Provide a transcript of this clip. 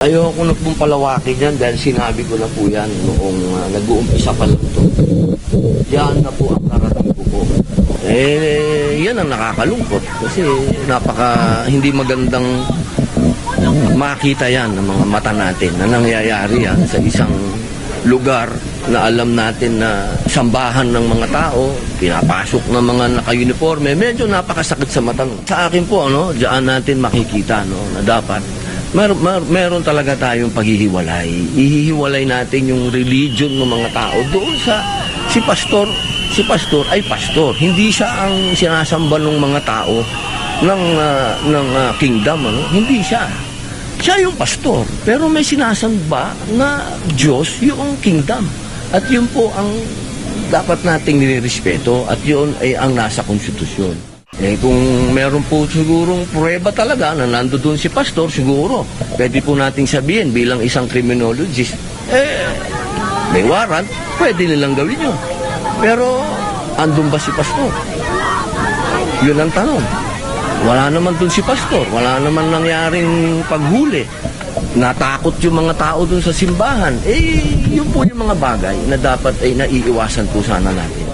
Ayoko na pong palawakin yan dahil sinabi ko na po yan noong uh, nag-uumpisa pa lang ito. Yan na po ang karating ko po. Eh, yan ang nakakalungkot kasi napaka hindi magandang makita yan ng mga mata natin na nangyayari yan sa isang lugar na alam natin na sambahan ng mga tao, pinapasok ng mga naka-uniforme, medyo napakasakit sa mata. Sa akin po, ano, diyan natin makikita no, na dapat mer mer meron talaga tayong paghihiwalay. Ihihiwalay natin yung religion ng mga tao doon sa si pastor, si pastor ay pastor. Hindi siya ang sinasamba ng mga tao ng ah, ng ah, kingdom, ano? Hindi siya. Siya yung pastor, pero may sinasamba na Diyos yung kingdom. At yun po ang dapat nating nirespeto at yun ay ang nasa konstitusyon. Eh kung meron po sigurong prueba talaga na nando doon si pastor, siguro pwede po nating sabihin bilang isang criminologist, eh may warrant, pwede nilang gawin yun. Pero andun ba si pastor? Yun ang tanong. Wala naman dun si pastor, wala naman nangyaring paghuli. Natakot yung mga tao dun sa simbahan. Eh, yun po yung mga bagay na dapat ay naiiwasan po sana natin.